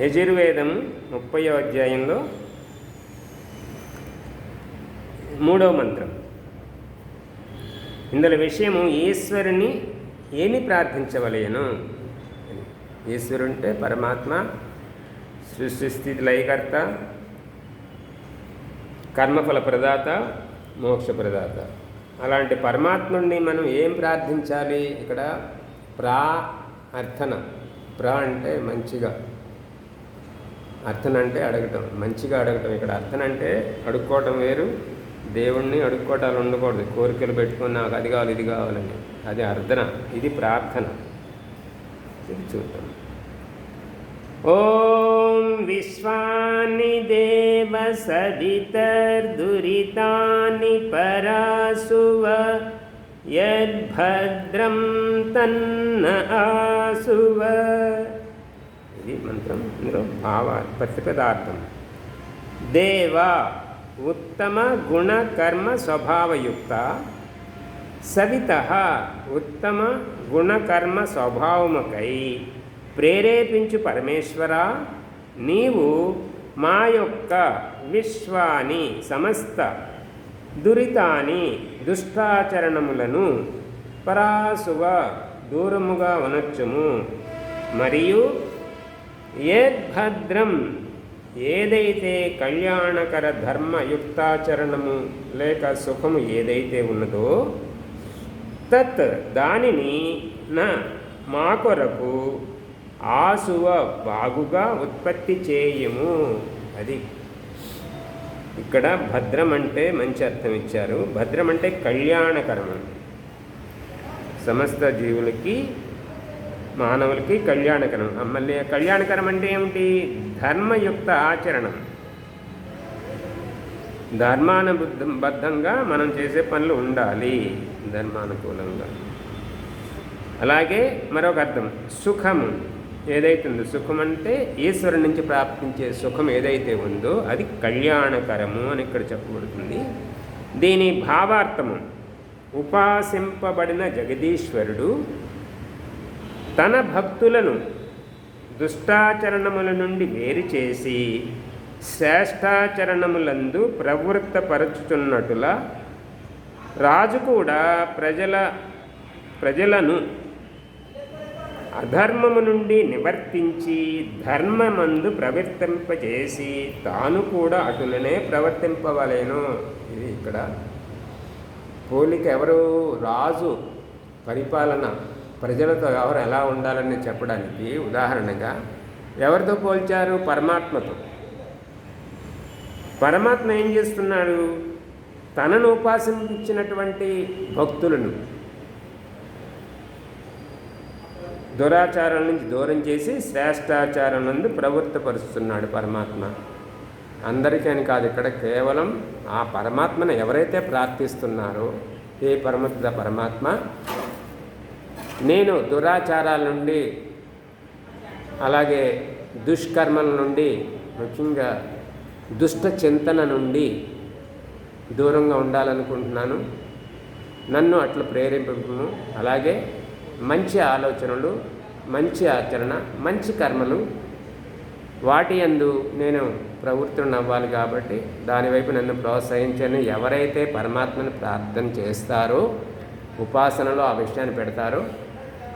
యజుర్వేదం ముప్పయో అధ్యాయంలో మూడవ మంత్రం. ఇందులో విషయము ఈశ్వరుని ఏమి ప్రార్థించవలేను? ఈశ్వరుంటే పరమాత్మ సృష్టి లయకర్త కర్మఫల ప్రదాత మోక్ష ప్రదాత. అలాంటి పరమాత్ముడిని మనం ఏం ప్రార్థించాలి? ఇక్కడ ప్రా అర్థన. ప్రా అంటే మంచిగా. అర్థన అంటే అడగటం మంచిగా అడగటం. ఇక్కడ అర్థన అంటే అడుక్కోవటం వేరు దేవుణ్ణి అడుక్కోటాలు ఉండకూడదు. కోరికలు పెట్టుకొని నాకు అది కావాలి ఇది కావాలని. అది అర్థన ఇది ప్రార్థన. ఇది చూద్దాం ఓం విశ్వాని దేవ సదితర్దురితాని పరాసువ యద్భద్రం తన్న ఆసువ మంత్రం ఇందులో భావ ప్రతిపదార్థం దేవ ఉత్తమ గుణ కర్మ స్వభావయుక్త సవిత ఉత్తమ గుణకర్మ స్వభావముకై ప్రేరేపించు పరమేశ్వర నీవు మా యొక్క విశ్వాని సమస్త దురితాని దుష్టాచరణములను పరాసువ దూరముగా ఉనొచ్చుము మరియు ఏద్భద్రం. ఏదైతే కళ్యాణకర ధర్మ యుక్తాచరణము లేక సుఖము ఏదైతే ఉన్నదో తత్ దానిని నా మా కొరకు ఆసువ బాగుగా ఉత్పత్తి చేయము. అది ఇక్కడ భద్రం అంటే మంచి అర్థం ఇచ్చారు భద్రం అంటే కళ్యాణకరం సమస్త జీవులకి మానవులకి కళ్యాణకరం. మళ్ళీ కళ్యాణకరం అంటే ఏమిటి? ధర్మయుక్త ఆచరణం. ధర్మానుబద్ధంగా మనం చేసే పనులు ఉండాలి ధర్మానుకూలంగా. అలాగే మరొక అర్థం సుఖము ఏదైతే ఉందో సుఖం అంటే ఈశ్వరు నుంచి ప్రాప్తించే సుఖం ఏదైతే ఉందో అది కళ్యాణకరము అని ఇక్కడ చెప్పబడుతుంది. దీని భావార్థము ఉపాసింపబడిన జగదీశ్వరుడు తన భక్తులను దుష్టాచరణముల నుండి వేరు చేసి శ్రేష్టాచరణములందు ప్రవృత్తపరచుచున్నట్టులా రాజు కూడా ప్రజల ప్రజలను అధర్మము నుండి నివర్తించి ధర్మమందు ప్రవర్తింపజేసి తాను కూడా అటులనే ప్రవర్తింపవలేను. ఇది ఇక్కడ పోలిక ఎవరు? రాజు పరిపాలన. ప్రజలతో ఎవరు ఎలా ఉండాలని చెప్పడానికి ఉదాహరణగా ఎవరితో పోల్చారు పరమాత్మతో? పరమాత్మ ఏం చేస్తున్నాడు? తనను ఉపాసించినటువంటి భక్తులను దురాచారం నుంచి దూరం చేసి శ్రేష్టాచారం నందు ప్రవృత్తపరుస్తున్నాడు పరమాత్మ. అందరికీ అని కాదు ఇక్కడ కేవలం ఆ పరమాత్మను ఎవరైతే ప్రార్థిస్తున్నారో ఏ పరమత పరమాత్మ నేను దురాచారాల నుండి అలాగే దుష్కర్మల నుండి ముఖ్యంగా దుష్ట చింతన నుండి దూరంగా ఉండాలనుకుంటున్నాను. నన్ను అట్లా ప్రేరేపింపము అలాగే మంచి ఆలోచనలు మంచి ఆచరణ మంచి కర్మలు వాటి యందు నేను ప్రవృత్తులను అవ్వాలి కాబట్టి దానివైపు నన్ను ప్రోత్సహించని ఎవరైతే పరమాత్మను ప్రార్థన చేస్తారో ఉపాసనలో ఆ విషయాన్ని పెడతారో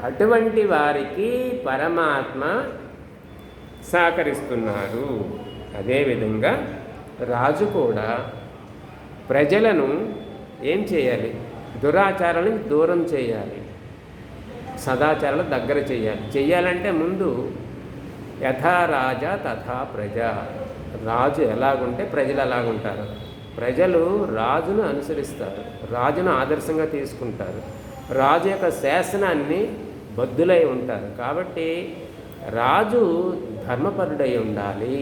అటువంటి వారికి పరమాత్మ సహకరిస్తున్నారు. అదేవిధంగా రాజు కూడా ప్రజలను ఏం చేయాలి? దురాచారాలను దూరం చేయాలి. సదాచారాలు దగ్గర చేయాలి. చేయాలంటే ముందు యథా రాజా తథా ప్రజ. రాజు ఎలాగుంటే ప్రజలు ఎలాగుంటారు ప్రజలు రాజును అనుసరిస్తారు. రాజును ఆదర్శంగా తీసుకుంటారు. రాజు యొక్క శాసనాన్ని బద్దులై ఉంటారు. కాబట్టి రాజు ధర్మపరుడై ఉండాలి.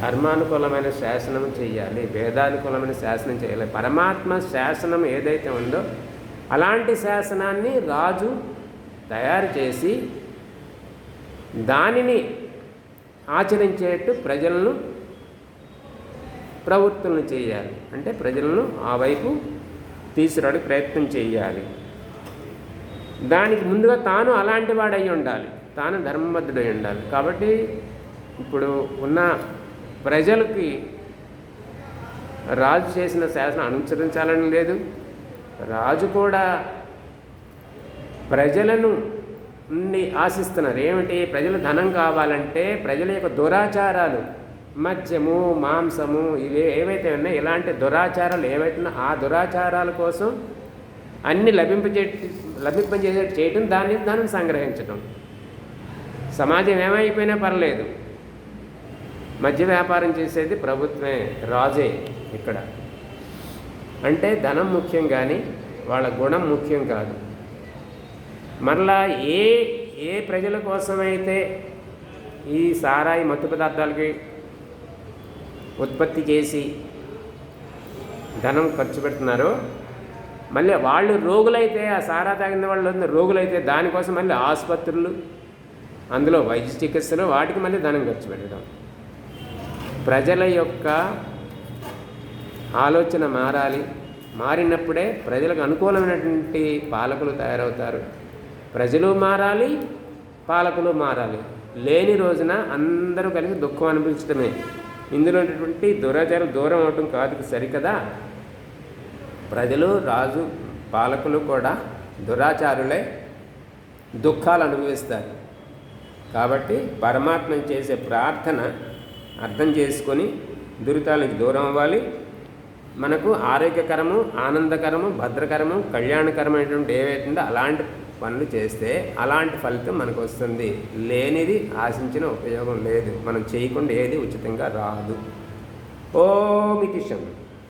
ధర్మానుకూలమైన శాసనం చేయాలి వేదానుకూలమైన శాసనం చేయాలి పరమాత్మ శాసనం ఏదైతే ఉందో అలాంటి శాసనాన్ని రాజు తయారు చేసి దానిని ఆచరించేట్టు ప్రజలను ప్రవృత్తులను చేయాలి అంటే ప్రజలను ఆ వైపు తీసుకురావడానికి ప్రయత్నం చేయాలి దానికి ముందుగా తాను అలాంటి వాడై ఉండాలి. తాను ధర్మబద్ధుడై ఉండాలి. కాబట్టి ఇప్పుడు ఉన్న ప్రజలకి రాజు చేసిన శాసనం అనుసరించాలని లేదు. రాజు కూడా ప్రజలను నుండి ఆశిస్తున్నారు. ఏమిటి? ప్రజలు ధనం కావాలంటే ప్రజల యొక్క దురాచారాలు మద్యము మాంసము ఇవి ఏవైతే ఉన్నాయో ఇలాంటి దురాచారాలు ఏవైతే ఉన్నాయో ఆ దురాచారాల కోసం అన్ని లభింపజే లభింపజేసే చేయటం దాన్ని ధనం సంగ్రహించటం. సమాజం ఏమైపోయినా పర్లేదు. మధ్య వ్యాపారం చేసేది ప్రభుత్వమే రాజే ఇక్కడ. అంటే ధనం ముఖ్యం కానీ వాళ్ళ గుణం ముఖ్యం కాదు. మరలా ఏ ఏ ప్రజల కోసమైతే ఈ సారాయి మత్తు పదార్థాలకి ఉత్పత్తి చేసి ధనం ఖర్చు పెడుతున్నారో మళ్ళీ వాళ్ళు రోగులైతే ఆ సారా తాగిన వాళ్ళు ఉన్న రోగులైతే దానికోసం మళ్ళీ ఆసుపత్రులు అందులో వైద్య చికిత్సలు వాటికి మళ్ళీ ధనం ఖర్చు పెట్టడం. ప్రజల యొక్క ఆలోచన మారాలి. మారినప్పుడే ప్రజలకు అనుకూలమైనటువంటి పాలకులు తయారవుతారు. ప్రజలు మారాలి పాలకులు మారాలి. లేని రోజున అందరూ కలిసి దుఃఖం అనిపించడమే ఇందులో ఉన్నటువంటి దురాచారం దూరం అవటం కాదు సరికదా? ప్రజలు రాజు పాలకులు కూడా దురాచారులే దుఃఖాలు అనుభవిస్తారు. కాబట్టి పరమాత్మ చేసే ప్రార్థన అర్థం చేసుకొని దురితాలకు దూరం అవ్వాలి. మనకు ఆరోగ్యకరము ఆనందకరము భద్రకరము కళ్యాణకరమైనటువంటి ఏవైతుందో అలాంటి పనులు చేస్తే అలాంటి ఫలితం మనకు వస్తుంది. లేనిది ఆశించిన ఉపయోగం లేదు. మనం చేయకుండా ఏది ఉచితంగా రాదు. ఓ మితిషం